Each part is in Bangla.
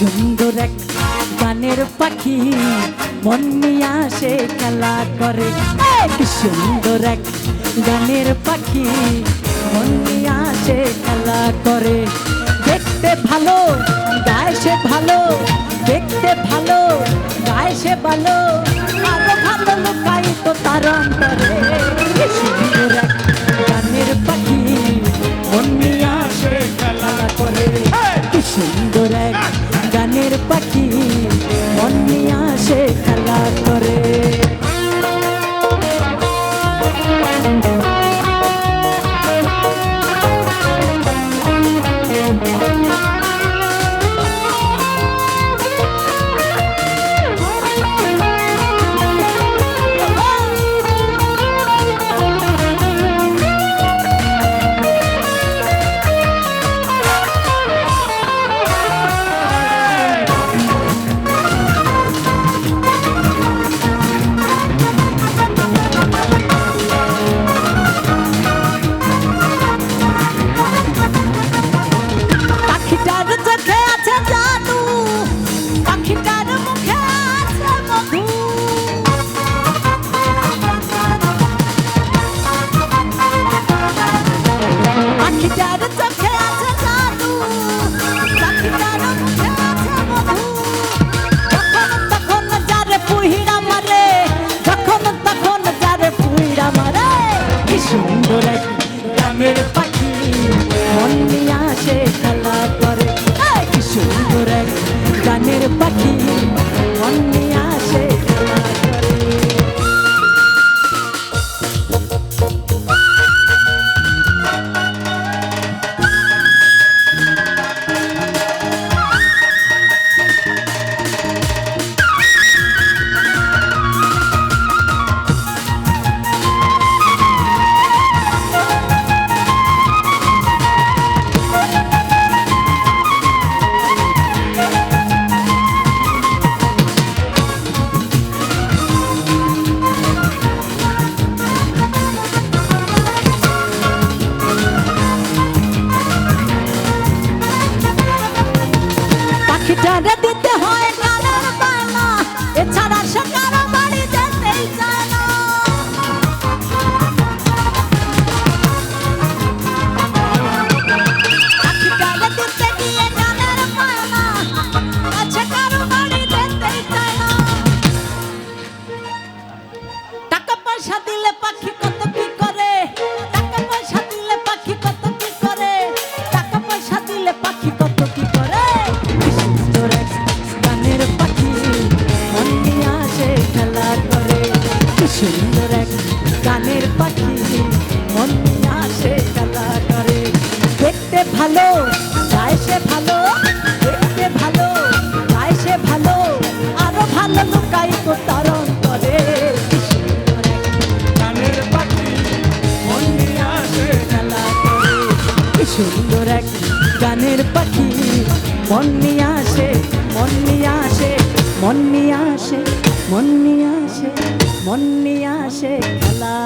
সুন্দর এক গানের পাখি, মন নিয়ে আসে খেলা করে। সুন্দর এক গানের পাখি, মন নিয়ে আসে খেলা করে। দেখতে ভালো, গায়ে সে ভালো, দেখতে ভালো, গায়ে সে ভালো। ভালো লুকাই তো তার অন্তরে। আসে খেলা করে। সুন্দর এক গ্রামের পাখিটারে দিতে হয়। সুন্দর এক গানের পাখি। মন আসে খেলা করে। দেখতে ভালো, গায়ে সে ভালো, দেখতে ভালো, গায়ে সে ভালো, আরও ভালো লুকাই তার অন্তরে। গানের পাখি, মন আসে খেলা সুন্দর এক গানের পাখি, মন নিয়ে আসে, মন নিয়ে আসে, মন নিয়ে আসে। মন নিয়ে আসে মন নিয়ে আসে খেলা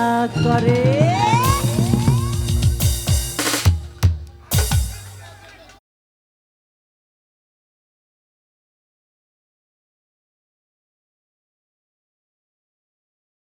করে।